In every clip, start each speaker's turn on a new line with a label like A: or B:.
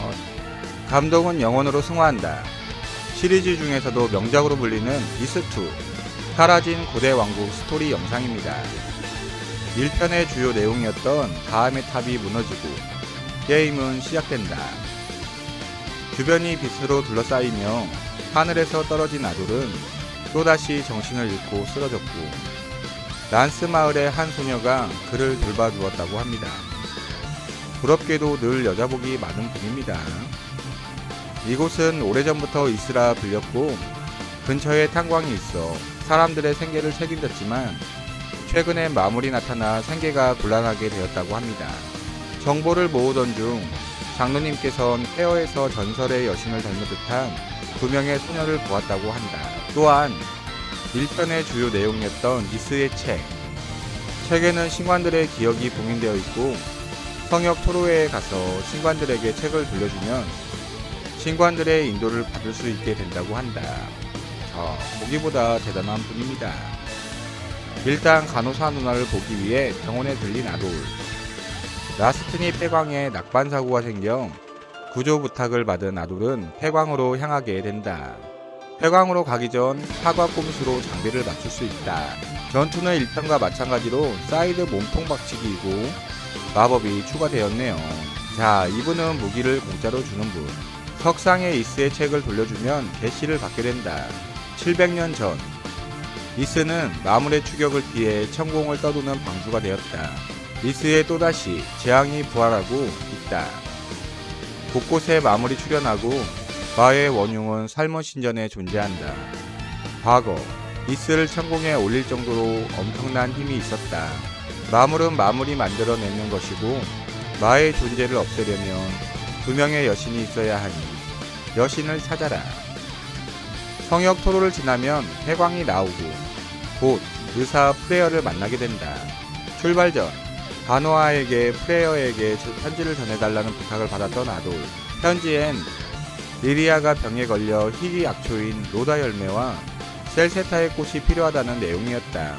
A: 어, 감독은 영원으로 승화한다. 시리즈 중에서도 명작으로 불리는 이스2 사라진 고대 왕국 스토리 영상입니다. 1편의 주요 내용이었던 다음의 탑이 무너지고 게임은 시작된다. 주변이 빛으로 둘러싸이며 하늘에서 떨어진 아돌은 또다시 정신을 잃고 쓰러졌고 란스 마을의 한 소녀가 그를 돌봐주었다고 합니다. 부럽게도 늘 여자복이 많은 분입니다. 이곳은 오래전부터 이스라 불렸고 근처에 탄광이 있어 사람들의 생계를 책임졌지만 최근에 마물이 나타나 생계가 곤란하게 되었다고 합니다. 정보를 모으던 중 장로님께선 페어에서 전설의 여신을 닮은 듯한 두 명의 소녀를 보았다고 한다. 또한 1편의 주요 내용이었던 이스의 책. 책에는 신관들의 기억이 봉인되어 있고 성역 토로회에 가서 신관들에게 책을 돌려주면 신관들의 인도를 받을 수 있게 된다고 한다. 자, 보기보다 대단한 분입니다. 일단 간호사 누나를 보기 위해 병원에 들린 아돌. 라스트니 폐광에 낙반 사고가 생겨 구조 부탁을 받은 아돌은 폐광으로 향하게 된다. 폐광으로 가기 전 사과 꼼수로 장비를 맞출 수 있다. 전투는 1편과 마찬가지로 사이드 몸통 박치기이고 마법이 추가되었네요. 자, 이분은 무기를 공짜로 주는 분. 석상의 이스의 책을 돌려주면 개시를 받게 된다. 700년 전 이스는 마물의 추격을 피해 천공을 떠도는 방주가 되었다. 이스에 또다시 재앙이 부활하고 있다. 곳곳에 마물이 출현하고 마의 원흉은 삶은 신전에 존재한다. 과거 이스를 천공에 올릴 정도로 엄청난 힘이 있었다. 마물은 마물이 만들어내는 것이고 마의 존재를 없애려면 두 명의 여신이 있어야 하니 여신을 찾아라. 성역 토로를 지나면 해광이 나오고 곧 의사 프레어를 만나게 된다. 출발 전 바노아에게 프레어에게 편지를 전해달라는 부탁을 받았던 아돌. 편지엔 리리아가 병에 걸려 희귀 약초인 로다 열매와 셀세타의 꽃이 필요하다는 내용이었다.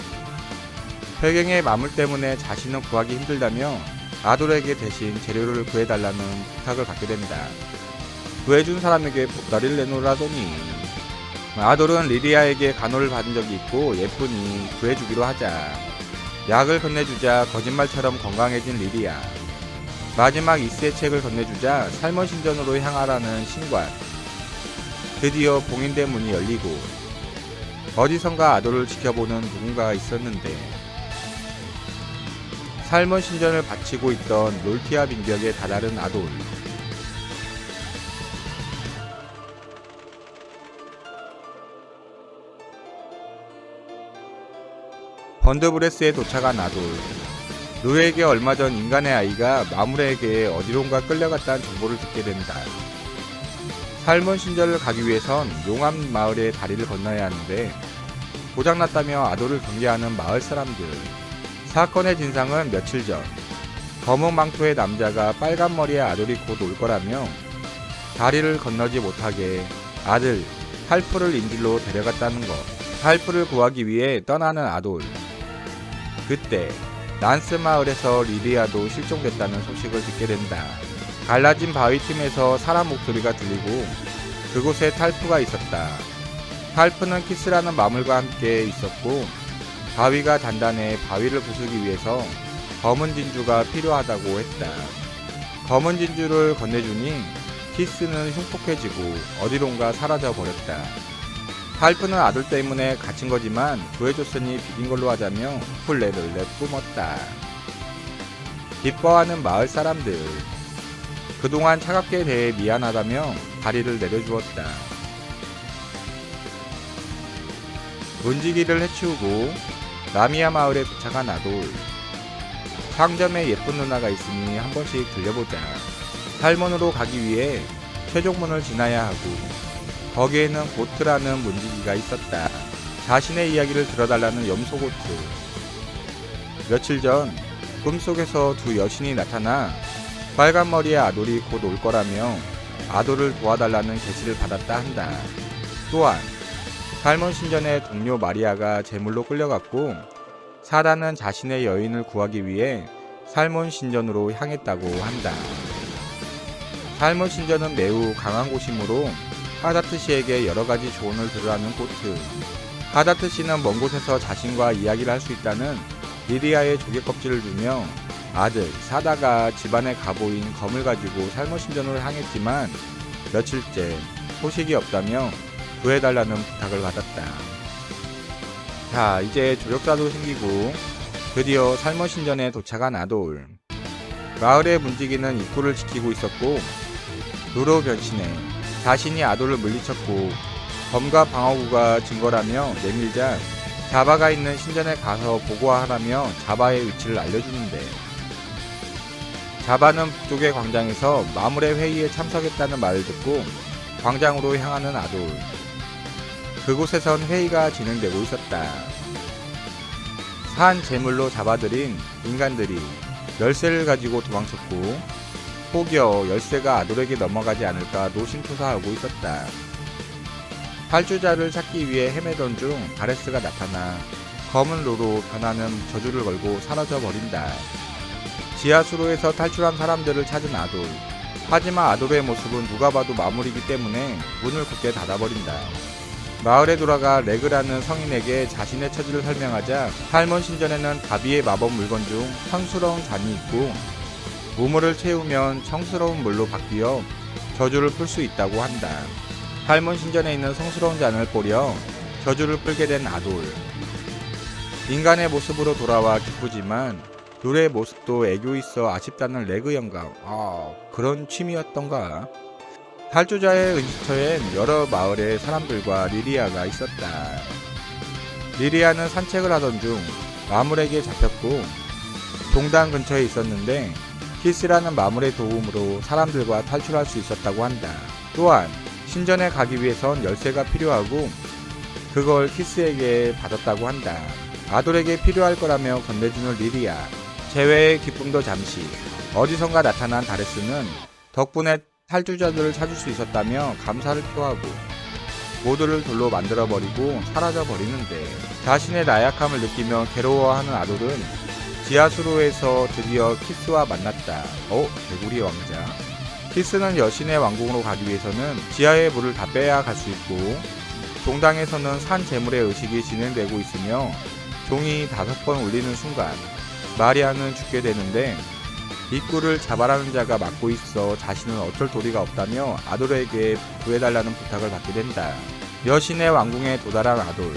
A: 배경의 마물 때문에 자신은 구하기 힘들다며 아돌에게 대신 재료를 구해달라는 부탁을 받게 된다. 구해준 사람에게 보따리를 내놓으라더니 아돌은 리리아에게 간호를 받은 적이 있고 예쁘니 구해주기로 하자. 약을 건네주자 거짓말처럼 건강해진 리리아. 마지막 이스의 책을 건네주자 삶은 신전으로 향하라는 신관. 드디어 봉인된 문이 열리고 어디선가 아돌을 지켜보는 누군가가 있었는데 삶은 신전을 바치고 있던 롤티아 빙벽에 다다른 아돌. 번드브레스에 도착한 아돌. 루에게 얼마 전 인간의 아이가 마물에게 어디론가 끌려갔다는 정보를 듣게 된다. 삶은 신전을 가기 위해선 용암 마을의 다리를 건너야 하는데 고장났다며 아돌을 경계하는 마을 사람들. 사건의 진상은 며칠 전 검은 망토의 남자가 빨간 머리의 아돌이 곧 올 거라며 다리를 건너지 못하게 아들 할프를 인질로 데려갔다는 것. 할프를 구하기 위해 떠나는 아돌. 그때 난스 마을에서 리리아도 실종됐다는 소식을 듣게 된다. 갈라진 바위 틈에서 사람 목소리가 들리고 그곳에 탈프가 있었다. 탈프는 키스라는 마물과 함께 있었고 바위가 단단해 바위를 부수기 위해서 검은 진주가 필요하다고 했다. 검은 진주를 건네주니 키스는 흉폭해지고 어디론가 사라져 버렸다. 탈프는 아들 때문에 갇힌 거지만 구해줬으니 비긴 걸로 하자며 폴레를 내뿜었다. 기뻐하는 마을 사람들. 그동안 차갑게 대해 미안하다며 다리를 내려주었다. 문지기를 해치우고 라미아 마을에 도착한 아돌. 상점에 예쁜 누나가 있으니 한 번씩 들려보자. 살몬으로 가기 위해 최종문을 지나야 하고 거기에는 고트라는 문지기가 있었다. 자신의 이야기를 들어달라는 염소 고트. 며칠 전 꿈속에서 두 여신이 나타나 빨간 머리의 아돌이 곧 올 거라며 아돌을 도와달라는 계시를 받았다 한다. 또한 살몬 신전의 동료 마리아가 제물로 끌려갔고 사단은 자신의 여인을 구하기 위해 살몬 신전으로 향했다고 한다. 탈무 신전은 매우 강한 곳이므로 하다트 씨에게 여러 가지 조언을 들으라는 고트. 하다트 씨는 먼 곳에서 자신과 이야기를 할 수 있다는 리리아의 조개 껍질을 주며 아들 사다가 집안의 가보인 검을 가지고 살모 신전으로 향했지만 며칠째 소식이 없다며 구해달라는 부탁을 받았다. 자 이제 조력자도 생기고 드디어 살모 신전에 도착한 아돌. 마을의 문지기는 입구를 지키고 있었고 루로 변신해 자신이 아돌을 물리쳤고 검과 방어구가 증거라며 내밀자 자바가 있는 신전에 가서 보고하라며 자바의 위치를 알려주는데 자바는 북쪽의 광장에서 마물의 회의에 참석했다는 말을 듣고 광장으로 향하는 아돌 그곳에선 회의가 진행되고 있었다. 산 제물로 잡아들인 인간들이 열쇠를 가지고 도망쳤고 혹여 열쇠가 아돌에게 넘어가지 않을까 노심초사하고 있었다. 탈주자를 찾기 위해 헤매던 중 바레스가 나타나 검은 로로 변하는 저주를 걸고 사라져 버린다. 지하수로에서 탈출한 사람들을 찾은 아돌. 하지만 아돌의 모습은 누가 봐도 마무리이기 때문에 문을 굳게 닫아버린다. 마을에 돌아가 레그라는 성인에게 자신의 처지를 설명하자 탈몬 신전에는 다비의 마법 물건 중 성스러운 잔이 있고 우물을 채우면 청스러운 물로 바뀌어 저주를 풀 수 있다고 한다. 탈몬 신전에 있는 성스러운 잔을 뿌려 저주를 풀게 된 아돌. 인간의 모습으로 돌아와 기쁘지만 룰의 모습도 애교 있어 아쉽다는 레그 영감. 아 그런 취미였던가. 탈주자의 은시처엔 여러 마을의 사람들과 리리아가 있었다. 리리아는 산책을 하던 중 마물에게 잡혔고 동당 근처에 있었는데 키스라는 마물의 도움으로 사람들과 탈출할 수 있었다고 한다. 또한 신전에 가기 위해선 열쇠가 필요하고 그걸 키스에게 받았다고 한다. 아돌에게 필요할 거라며 건네주는 리리아. 재회의 기쁨도 잠시. 어디선가 나타난 다레스는 덕분에 탈주자들을 찾을 수 있었다며 감사를 표하고 모두를 돌로 만들어버리고 사라져버리는데 자신의 나약함을 느끼며 괴로워하는 아돌은 지하수로에서 드디어 키스와 만났다. 어? 개구리 왕자. 키스는 여신의 왕궁으로 가기 위해서는 지하의 물을 다 빼야 갈 수 있고 종당에서는 산 제물의 의식이 진행되고 있으며 종이 다섯 번 울리는 순간 마리아는 죽게 되는데 입구를 잡아라는 자가 막고 있어 자신은 어쩔 도리가 없다며 아돌에게 구해달라는 부탁을 받게 된다. 여신의 왕궁에 도달한 아돌.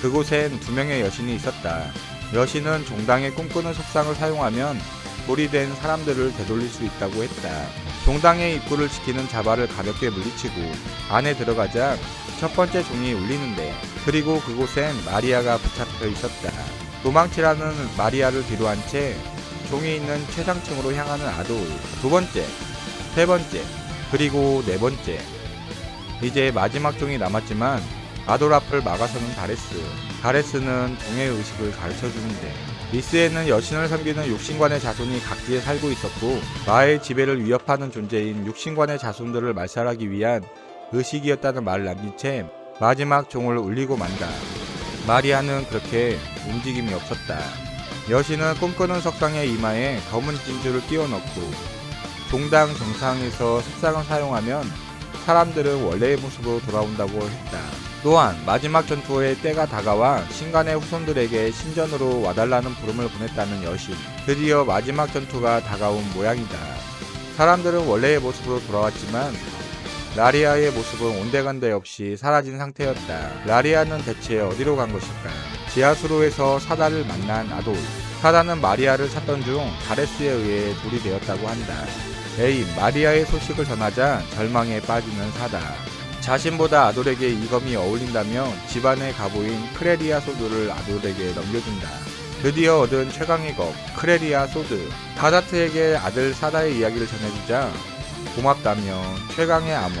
A: 그곳엔 두 명의 여신이 있었다. 여신은 종당의 꿈꾸는 석상을 사용하면 돌이 된 사람들을 되돌릴 수 있다고 했다. 종당의 입구를 지키는 자바를 가볍게 물리치고 안에 들어가자 첫 번째 종이 울리는데 그리고 그곳엔 마리아가 붙잡혀 있었다. 도망치라는 마리아를 뒤로한 채 종이 있는 최상층으로 향하는 아돌. 두 번째, 세 번째, 그리고 네 번째. 이제 마지막 종이 남았지만 아돌 앞을 막아서는 다레스. 다레스는 종의 의식을 가르쳐 주는데 리스에는 여신을 섬기는 육신관의 자손이 각지에 살고 있었고 마의 지배를 위협하는 존재인 육신관의 자손들을 말살하기 위한 의식이었다는 말을 남긴 채 마지막 종을 울리고 만다. 마리아는 그렇게 움직임이 없었다. 여신은 꿈꾸는 석상의 이마에 검은 진주를 끼워 넣고 종당 정상에서 석상을 사용하면 사람들은 원래의 모습으로 돌아온다고 했다. 또한 마지막 전투의 때가 다가와 신간의 후손들에게 신전으로 와달라는 부름을 보냈다는 여신. 드디어 마지막 전투가 다가온 모양이다. 사람들은 원래의 모습으로 돌아왔지만 라리아의 모습은 온데간데 없이 사라진 상태였다. 라리아는 대체 어디로 간 것일까? 지하수로에서 사다를 만난 아돌. 사다는 마리아를 찾던 중 다레스에 의해 돌이 되었다고 한다. 에이, 마리아의 소식을 전하자 절망에 빠지는 사다. 자신보다 아돌에게 이 검이 어울린다며 집안의 가보인 크레리아 소드를 아돌에게 넘겨준다. 드디어 얻은 최강의 검, 크레리아 소드. 다다트에게 아들 사다의 이야기를 전해주자 고맙다며 최강의 암호,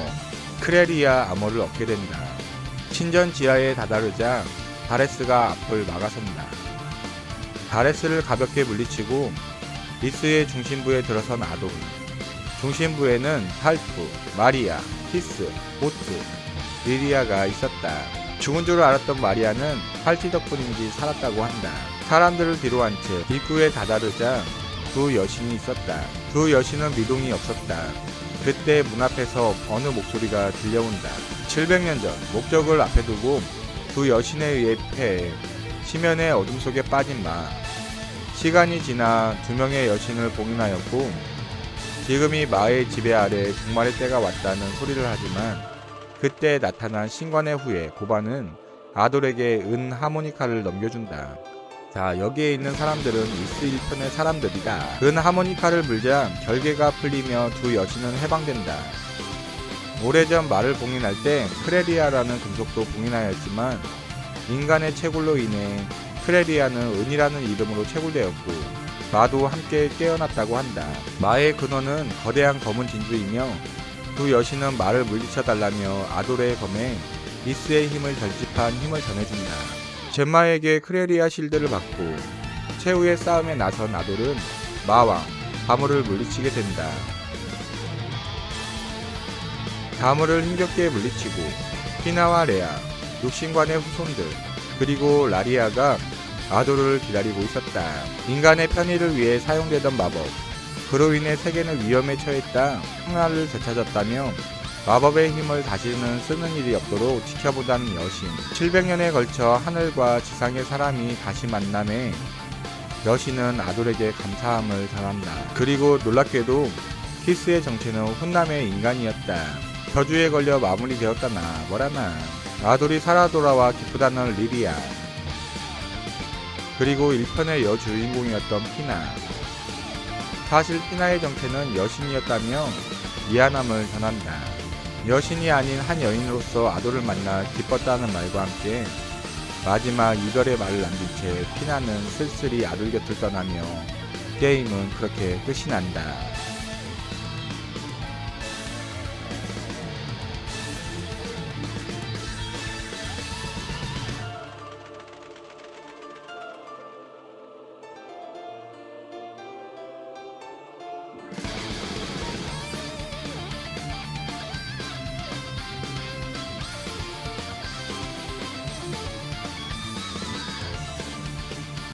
A: 크레리아 암호를 얻게 된다. 신전 지하에 다다르자 다레스가 앞을 막아선다. 다레스를 가볍게 물리치고 리스의 중심부에 들어선 아돌. 중심부에는 할프, 마리아, 키스, 보트, 리리아가 있었다. 죽은 줄 알았던 마리아는 팔찌 덕분인지 살았다고 한다. 사람들을 뒤로 한 채 입구에 다다르자 두 여신이 있었다. 두 여신은 미동이 없었다. 그때 문 앞에서 어느 목소리가 들려온다. 700년 전 목적을 앞에 두고 두 여신에 의해 패해 시면의 어둠 속에 빠진 마. 시간이 지나 두 명의 여신을 봉인하였고 지금이 마의 지배 아래 종말의 때가 왔다는 소리를 하지만 그때 나타난 신관의 후에 고반은 아돌에게 은 하모니카를 넘겨준다. 자 여기에 있는 사람들은 이스 1편의 사람들이다. 은 하모니카를 물자 결계가 풀리며 두 여신은 해방된다. 오래전 말을 봉인할 때 크레리아라는 금속도 봉인하였지만 인간의 채굴로 인해 크레리아는 은이라는 이름으로 채굴되었고 마도 함께 깨어났다고 한다. 마의 근원은 거대한 검은 진주이며 두 여신은 마를 물리쳐 달라며 아돌의 검에 이스의 힘을 결집한 힘을 전해준다. 젬마에게 크레리아 실드를 받고 최후의 싸움에 나선 아돌은 마왕 바물을 물리치게 된다. 다물을 힘겹게 물리치고 피나와 레아, 육신관의 후손들 그리고 라리아가 아돌을 기다리고 있었다. 인간의 편의를 위해 사용되던 마법. 그로 인해 세계는 위험에 처했다 평화를 되찾았다며 마법의 힘을 다시는 쓰는 일이 없도록 지켜보자는 여신. 700년에 걸쳐 하늘과 지상의 사람이 다시 만남에 여신은 아돌에게 감사함을 전한다. 그리고 놀랍게도 키스의 정체는 훈남의 인간이었다. 저주에 걸려 마무리되었다나 뭐라나. 아돌이 살아 돌아와 기쁘다는 리리아. 그리고 1편의 여주인공이었던 피나. 사실 피나의 정체는 여신이었다며 미안함을 전한다. 여신이 아닌 한 여인으로서 아돌을 만나 기뻤다는 말과 함께 마지막 이별의 말을 남긴 채 피나는 쓸쓸히 아돌 곁을 떠나며 게임은 그렇게 끝이 난다.